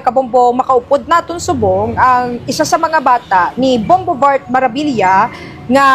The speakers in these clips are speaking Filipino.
kabombo makaupod naton subong ang isa sa mga bata ni Bombo Bart Marabilia nga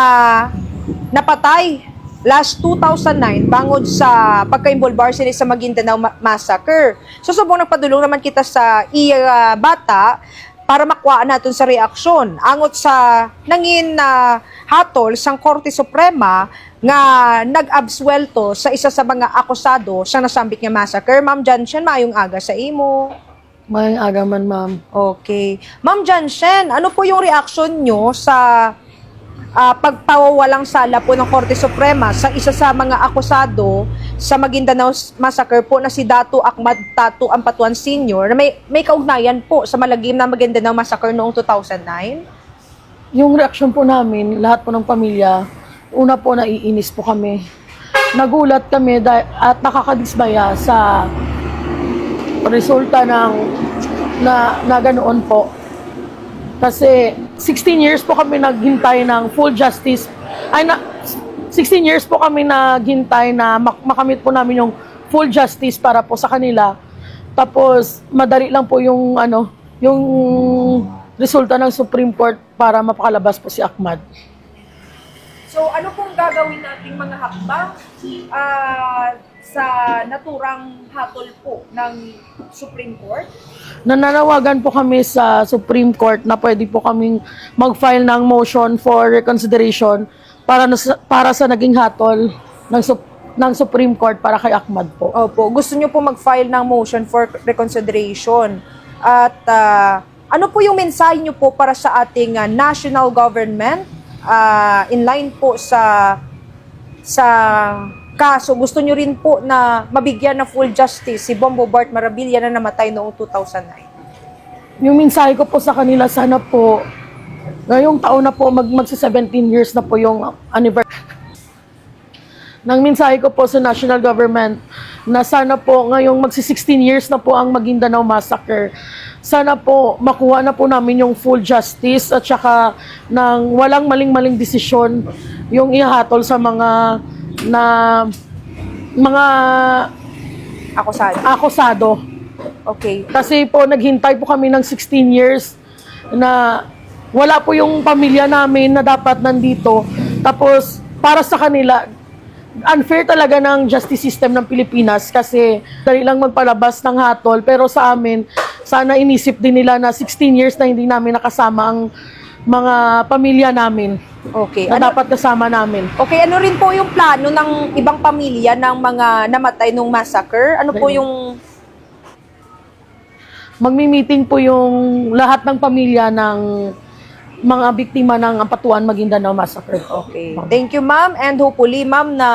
napatay last 2009 bangod sa pagka-involvar sila sa Maguindanao Ma- Massacre. So subong nagpadulong naman kita sa iya bata para makuha natin sa reaksyon. Angot sa nangin na hatol sang Korte Suprema nga nag-absuelto sa isa sa mga akusado sa nasambit nga massacre. Ma'am Janshan, maayong aga sa imo. May agaman, ma'am. Okay. Ma'am Janshen, ano po yung reaction nyo sa ah, pagpawawalang sala po ng Korte Suprema sa isa sa mga akusado sa Maguindanao Massacre po na si Dato Ahmad Tato Ampatuan Sr. na may, may kaugnayan po sa malagim na Maguindanao Massacre noong 2009? Yung reaksyon po namin, lahat po ng pamilya, una po naiinis po kami. Nagulat kami at nakakadismaya sa resulta ng na, na ganoon po. Kasi 16 years po kami naghintay ng full justice. Ay na 16 years po kami naghintay na mak- makamit po namin yung full justice para po sa kanila. Tapos madali lang po yung ano, yung resulta ng Supreme Court para mapakalabas po si Ahmad. So ano pong gagawin nating mga hakbang ah, sa naturang hatol po ng Supreme Court? Nananawagan po kami sa Supreme Court na pwede po kaming mag-file ng motion for reconsideration para na sa, para sa naging hatol ng Sup- ng Supreme Court para kay Ahmad po. Opo, gusto nyo po mag-file ng motion for reconsideration. At ah, ano po yung mensahe nyo po para sa ating ah, national government Ah, in line po sa sa kaso gusto nyo rin po na mabigyan ng full justice si Bombo Bart Marabilia na namatay noong 2009. Yung mensahe ko po sa kanila, sana po, ngayong taon na po, mag, magsa 17 years na po yung anniversary. Nang mensahe ko po sa national government na sana po ngayong magsi 16 years na po ang Maguindanao Massacre. Sana po makuha na po namin yung full justice at saka ng walang maling-maling desisyon yung ihatol sa mga na mga Ako sa akusado. Okay. Kasi po naghintay po kami ng 16 years na wala po yung pamilya namin na dapat nandito. Tapos para sa kanila, unfair talaga ng justice system ng Pilipinas kasi dali lang magpalabas ng hatol. Pero sa amin, sana inisip din nila na 16 years na hindi namin nakasama ang mga pamilya namin Okay. na Ano, dapat kasama namin. okay, ano rin po yung plano ng ibang pamilya ng mga namatay nung massacre? Ano po yung Magmi-meeting po yung lahat ng pamilya ng mga biktima ng Ampatuan Maguindanao Massacre. Okay. Thank you, ma'am. And hopefully, ma'am, na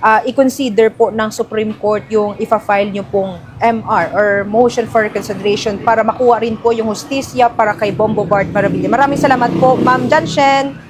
ah, i-consider po ng Supreme Court yung ifa-file nyo pong MR or Motion for Reconsideration para makuha rin po yung hustisya para kay Bombo Bart Marabilia. Maraming salamat po, ma'am Janshen.